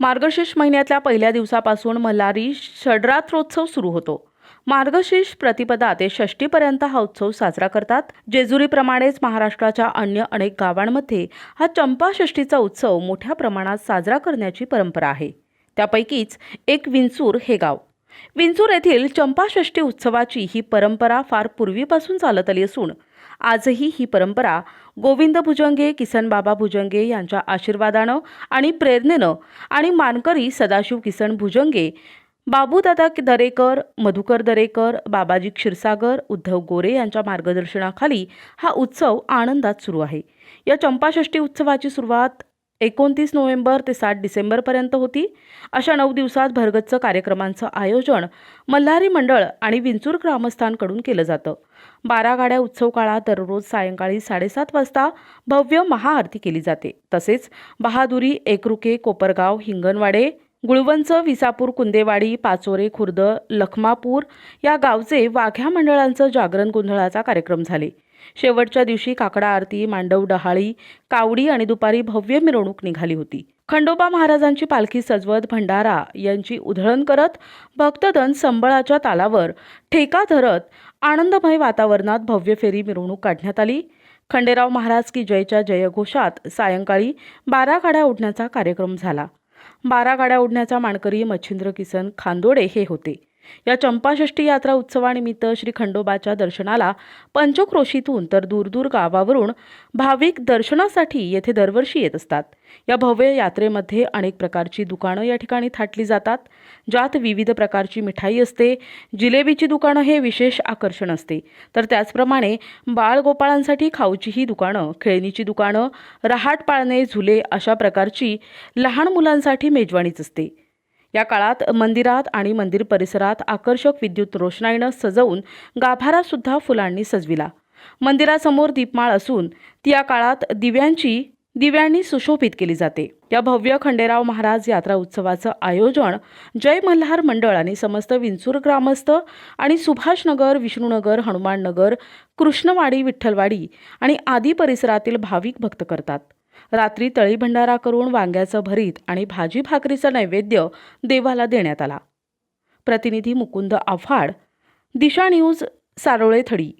मार्गशीर्ष महिन्यातल्या पहिल्या दिवसापासून मल्हारी षडरात्रोत्सव सुरू होतो. मार्गशीर्ष प्रतिपदा ते षष्टीपर्यंत हा उत्सव साजरा करतात. जेजुरीप्रमाणेच महाराष्ट्राच्या अन्य अनेक गावांमध्ये हा चंपाषष्ठीचा उत्सव मोठ्या प्रमाणात साजरा करण्याची परंपरा आहे. त्यापैकीच एक विंचूर हे गाव. विंचूर येथील चंपाषष्ठी उत्सवाची ही परंपरा फार पूर्वीपासून चालत आली असून आजही ही परंपरा गोविंद भुजंगे किसन बाबा भुजंगे यांच्या आशीर्वादानं आणि प्रेरणेनं आणि मानकरी सदाशिव किसन भुजंगे बाबूदादा दरेकर मधुकर दरेकर बाबाजी क्षीरसागर उद्धव गोरे यांच्या मार्गदर्शनाखाली हा उत्सव आनंदात सुरू आहे. या चंपाषष्ठी उत्सवाची सुरुवात एकोणतीस नोव्हेंबर ते सात डिसेंबरपर्यंत होती. अशा नऊ दिवसात भरगच्च कार्यक्रमांचं आयोजन मल्हारी मंडळ आणि विंचूर ग्रामस्थांकडून केलं जातं. बारा गाड्या उत्सव काळात दररोज सायंकाळी साडेसात वाजता भव्य महाआरती केली जाते. तसेच बहादुरी एकरुके कोपरगाव हिंगणवाडे गुळवंच विसापूर कुंदेवाडी पाचोरे खुर्द लखमापूर या गावचे वाघ्या मंडळांचं जागरण गोंधळाचा कार्यक्रम झाले. शेवटच्या दिवशी काकडा आरती मांडव डहाळी कावडी आणि दुपारी भव्य मिरवणूक निघाली होती. खंडोबा महाराजांची पालखी सजवत भंडारा यांची उधळण करत भक्तदन संबळाच्या तालावर ठेका धरत आनंदमय वातावरणात भव्य फेरी मिरवणूक काढण्यात आली. खंडेराव महाराज की जयच्या जयघोषात सायंकाळी बारा गाड्या उडण्याचा कार्यक्रम झाला. बारा गाड्या उडण्याचा मानकरी मच्छिंद्र किसन खांदोडे हे होते. या चंपाषष्ठी यात्रा उत्सवानिमित्त श्री खंडोबाच्या दर्शनाला पंचक्रोशीतून तर दूरदूर गावावरून भाविक दर्शनासाठी येथे दरवर्षी येत असतात. या भव्य यात्रेमध्ये अनेक प्रकारची दुकानं या ठिकाणी थाटली जातात. ज्यात विविध प्रकारची मिठाई असते. जिलेबीची दुकानं हे विशेष आकर्षण असते. तर त्याचप्रमाणे बाळगोपाळांसाठी खाऊचीही दुकानं खेळणीची दुकानं रहाट पाळणे झुले अशा प्रकारची लहान मुलांसाठी मेजवानीच असते. या काळात मंदिरात आणि मंदिर परिसरात आकर्षक विद्युत रोषणाईनं सजवून गाभारासुद्धा फुलांनी सजविला. मंदिरासमोर दीपमाळ असून ती या काळात दिव्यांची दिव्यांनी सुशोभित केली जाते. या भव्य खंडेराव महाराज यात्रा उत्सवाचं आयोजन जय मल्हार मंडळ आणि समस्त विंचूर ग्रामस्थ आणि सुभाषनगर विष्णुनगर हनुमाननगर कृष्णवाडी विठ्ठलवाडी आणि आदी परिसरातील भाविक भक्त करतात. रात्री तळी भंडारा करून वांग्याचं भरीत आणि भाजी भाकरीचं नैवेद्य देवाला देण्यात आला. प्रतिनिधी मुकुंद आव्हाड दिशा न्यूज सारोळे थडी.